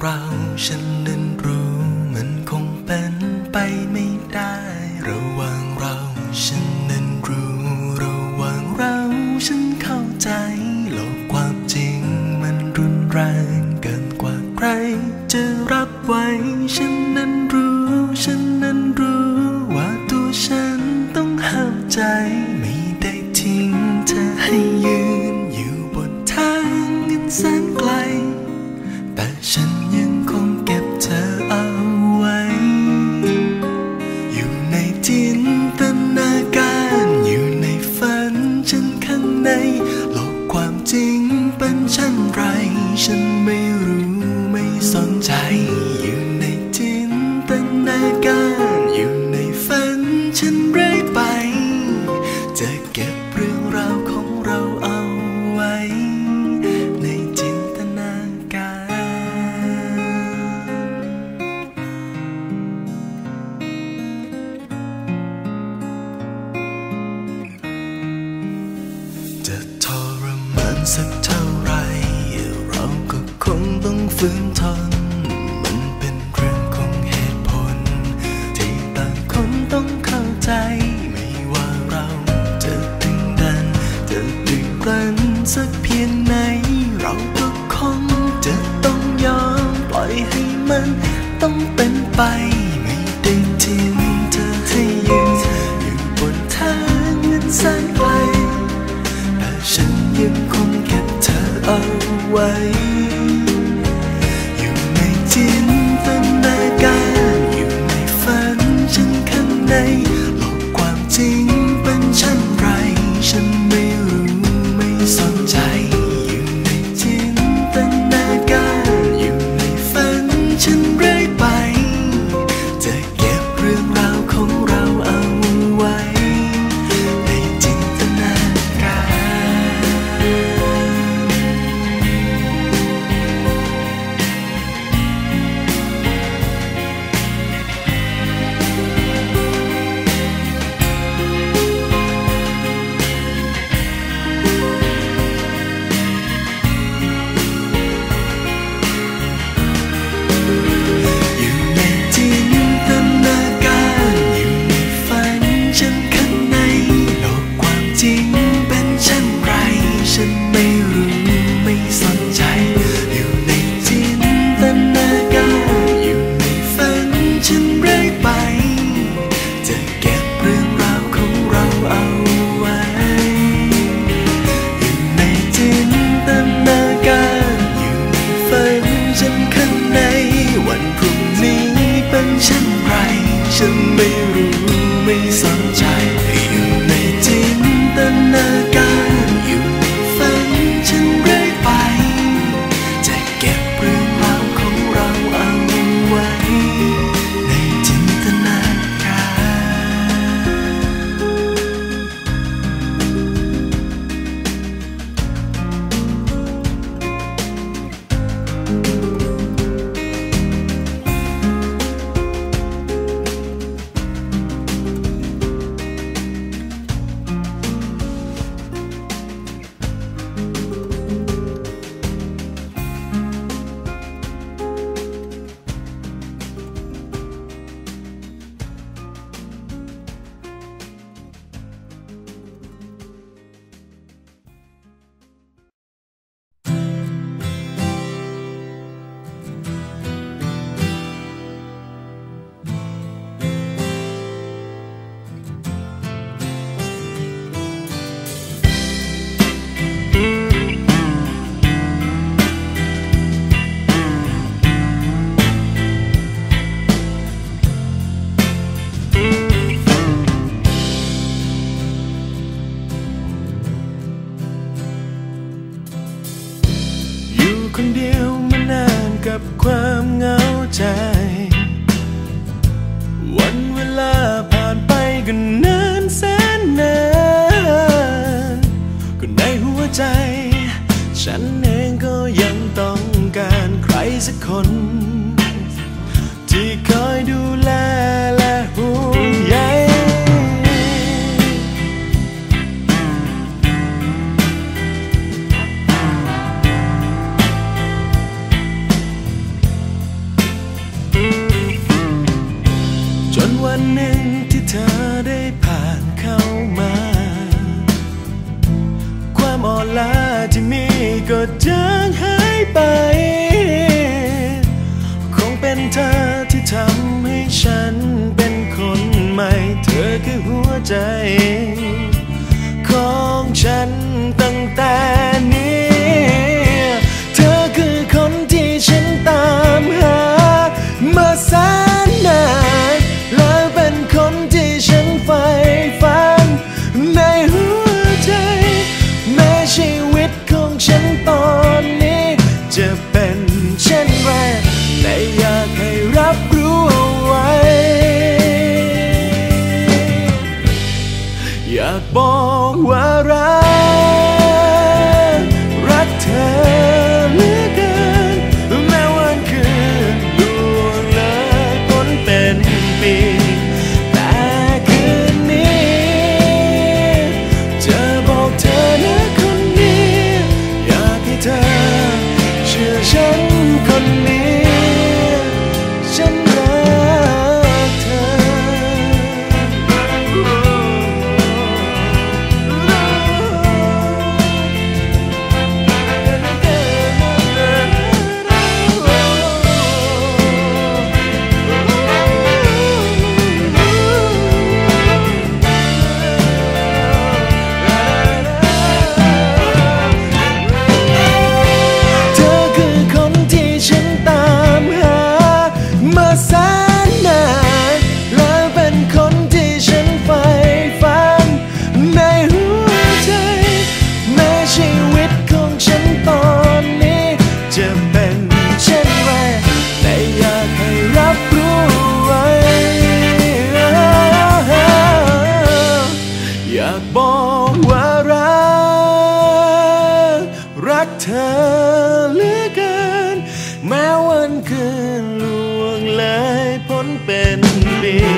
เราฉัน ใน สักเท่าไร เราก็คงต้องฝืนทน มันเป็นเรื่องของเหตุผล ที่ต่างคนต้องเข้าใจ ไม่ว่าเราจะถึงดัน จะดื้อรั้นสักเพียงไหน เราก็คงจะต้องยอมปล่อยให้มันต้องเป็นไป 为ักคน ที่คอยดูแลและห่วงใยจนวันหนึ่งที่เธอได้ผ่านเข้ามา ความอ่อนล้าที่มีก็จางหายไป เธอที่ทำให้ฉันากบอกว่ารัก เธอเหลือเกิน แม้วันคืนล่วงเลยพ้นเป็นปี